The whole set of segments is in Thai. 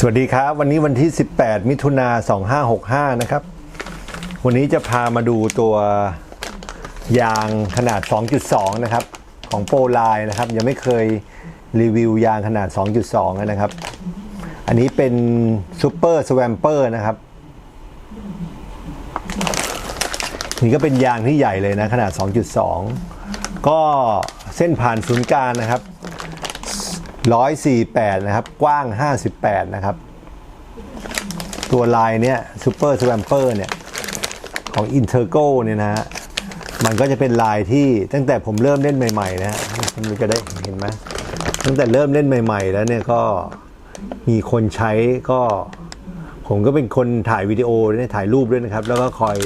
สวัสดีครับ วันนี้วันที่ 18 มิถุนา2565 นะครับ วันนี้จะพามาดูตัวยางขนาด 2.2 นะครับ ของโปรไลน์นะครับ ยังไม่เคยรีวิวยางขนาด 2.2 นะครับ อันนี้เป็นซูเปอร์สแวมเปอร์นะครับ นี่ก็เป็นยางที่ใหญ่เลยนะ ขนาด 2.2 ก็เส้นผ่านศูนย์กลางนะครับ 148 นะครับ กว้าง 58 นะครับ ตัวลายเนี่ยซูเปอร์สแวมเปอร์เนี่ย ของ i n t e r g o เนี่ยนะฮะ มันก็จะเป็นลายที่ตั้งแต่ผมเริ่มเล่นใหม่ๆนะฮะคุณจะได้เห็นไหมตั้งแต่เริ่มเล่นใหม่ ๆ แล้วเนี่ยก็มีคนใช้ก็ ผมก็เป็นคนถ่ายวิดีโอด้วยถ่ายรูปด้วยนะครับ แล้วก็คอย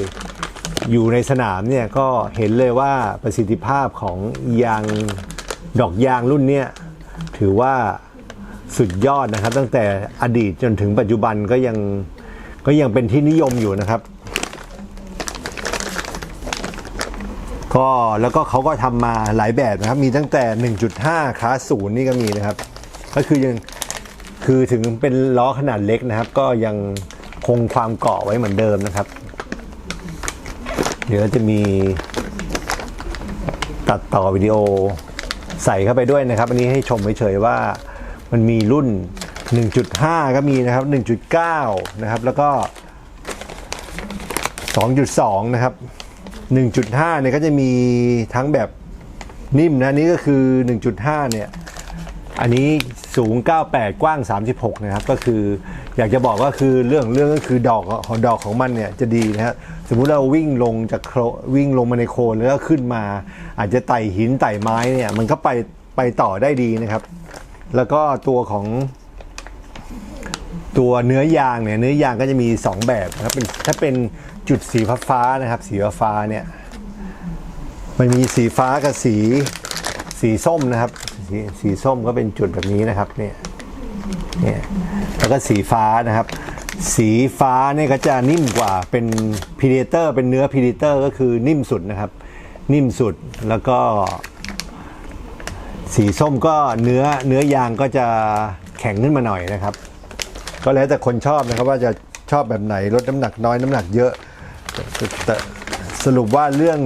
อยู่ในสนามเนี่ยก็เห็นเลยว่าประสิทธิภาพของยางดอกยางรุ่นเนี้ย ถือว่าสุดยอดนะครับ ตั้งแต่อดีตจนถึงปัจจุบันก็ยังก็ยังเป็นที่นิยมอยู่นะครับ ก็แล้วก็เขาก็ทำมาหลายแบบนะครับ มีตั้งแต่ 1.5คลาสศูนย์นี่ก็มีนะครับ ก็คือยังคือถึงเป็นล้อขนาดเล็กนะครับ ก็ยังคงความเกาะไว้เหมือนเดิมนะครับ เดี๋ยวจะมีตัดต่อวิดีโอ ใส่เข้าไปด้วยนะครับ อันนี้ให้ชมเฉยๆว่ามันมีรุ่น 1.5 ก็มีนะครับ 1.9 นะครับ แล้วก็ 2.2 นะครับ 1.5 เนี่ยก็จะมีทั้งแบบนิ่มนะนนี้ก็คือ 1.5 เนี่ย อันนี้สูง 98 กว้าง 36 นะครับ ก็คืออยากจะบอกว่าคือเรื่องเรื่องก็คือดอกของดอกของมันเนี่ยจะดีนะฮะสมมุติเราวิ่งลงจากโควิ่งลงมาในโคลนแล้วก็ขึ้นมา อาจจะไต่หินไต่ไม้เนี่ยมันก็ไปไปต่อได้ดีนะครับ แล้วก็ตัวของตัวเนื้อยางเนี่ยเนื้อยางก็จะมี 2 แบบนะครับเป็นถ้าเป็นจุดสีฟ้านะครับ สีฟ้าเนี่ยมันมีสีฟ้ากับสีสีส้มนะครับสสีส้มก็เป็นจุดแบบนี้นะครับเนี่ยเนี่ยแล้วก็สีฟ้านะครับ สีฟ้าเนี่ยก็จะนิ่มกว่าเป็นพีเดเตอร์เป็นเนื้อพีเดเตอร์ก็คือนิ่มสุดนะครับ นิ่มสุดแล้วก็ สีส้มก็เนื้อเนื้อยางก็จะแข็งขึ้นมาหน่อยนะครับ ก็แล้วแต่คนชอบนะครับว่าจะชอบแบบไหนลดน้ำหนักน้อยน้ำหนักเยอะแต่สรุปว่าเรื่อง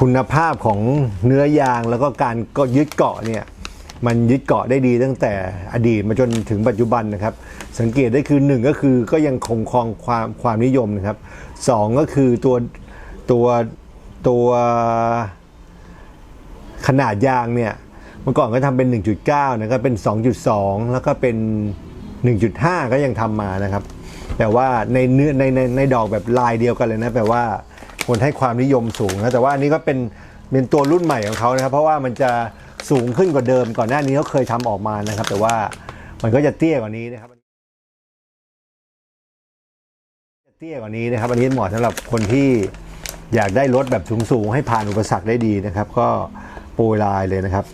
คุณภาพของเนื้อยางแล้วก็การก็ยึดเกาะเนี่ยมันยึดเกาะได้ดีตั้งแต่อดีตมาจนถึงปัจจุบันนะครับ สังเกตได้คือหนึ่งก็คือก็ยังคงครองความความนิยมนะครับสองก็คือตัวตัว ตัวขนาดยางเนี่ยเมื่อก่อนก็ทำเป็น 1.9นะก็เป็น 2.2 แล้วก็เป็น 1.5 ก็ยังทำมานะครับ แต่ว่าในเนื้อในในในดอกแบบลายเดียวกันเลยนะแปลว่าคนให้ความนิยมสูงนะแต่ว่าอันนี้ก็เป็นเป็นตัวรุ่นใหม่ของเขานะครับ เพราะว่ามันจะสูงขึ้นกว่าเดิมก่อนหน้านี้เขาเคยทำออกมานะครับ แต่ว่ามันก็จะเตี้ยกว่านี้นะครับจะเตี้ยกว่านี้นะครับอันนี้เหมาะสำหรับคนที่ อยากได้รถแบบสูงๆ ให้ผ่านอุปสรรคได้ดีนะครับ ก็โปรยลายเลยนะครับ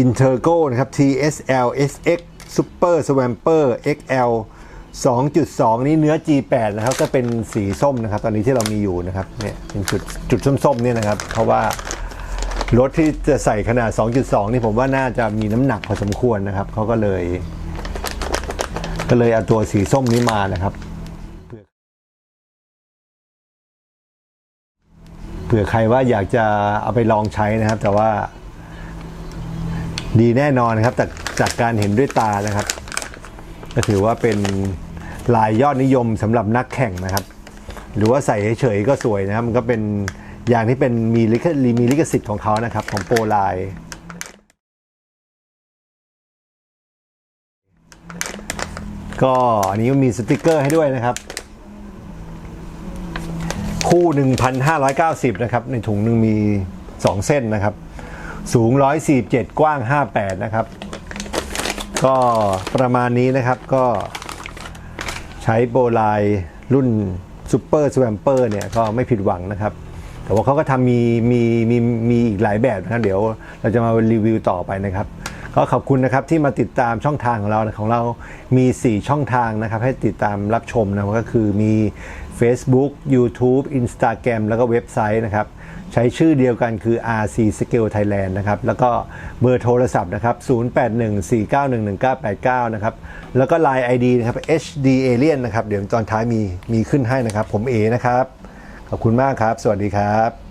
Intergo นะครับ TSL SX Super Swamper XL 2.2 นี่เนื้อ G8 นะครับ ก็เป็นสีส้มนะครับ ตอนนี้ที่เรามีอยู่นะครับเนี่ยเป็นจุดจุดส้มๆเนี่ยนะครับ เพราะว่ารถที่จะใส่ขนาด 2.2 นี่ผมว่าน่าจะมีน้ำหนักพอสมควรนะครับเขาก็เลย ก็เลยเอาตัวสีส้มนี้มานะครับ ผื่อใครว่าอยากจะเอาไปลองใช้นะครับ แต่ว่า ดีแน่นอนครับจากจากการเห็นด้วยตานะครับ ก็ถือว่าเป็นลายยอดนิยมสำหรับนักแข่งนะครับ หรือว่าใส่เฉยๆก็สวยนะครับ มันก็เป็นอย่างที่เป็นมีลิขมีลิขสิทธิ์ของเขานะครับ ของโปรไลน์ก็อันนี้ก็มีสติกเกอร์ให้ด้วยนะครับ คู่ 1,590 นะครับ ในถุงหนึ่งมี 2 เส้นนะครับ สูง 147 กว้าง 58 นะครับ ก็ประมาณนี้นะครับก็ใช้โบไลน์รุ่นซูเปอร์สแวมเปอร์เนี่ยก็ไม่ผิดหวังนะครับ แต่ว่าเขาก็ทำมีมีมีมีอีกหลายแบบนะครับ เดี๋ยวเราจะมารีวิวต่อไปนะครับ ก็ขอบคุณนะครับที่มาติดตามช่องทางของเราของเรามี 4 ช่องทางนะครับ ให้ติดตามรับชมนะก็คือมี Facebook YouTube Instagram แล้วก็เว็บไซต์นะครับ ใช้ชื่อเดียวกันคือ RC Scale Thailand นะครับ แล้วก็เบอร์โทรศัพท์นะครับ 0814911989 นะครับ แล้วก็ Line ID นะครับ HD Alien นะครับ เดี๋ยวตอนท้ายมีมีขึ้นให้นะครับ ผมเอนะครับ ขอบคุณมากครับ สวัสดีครับ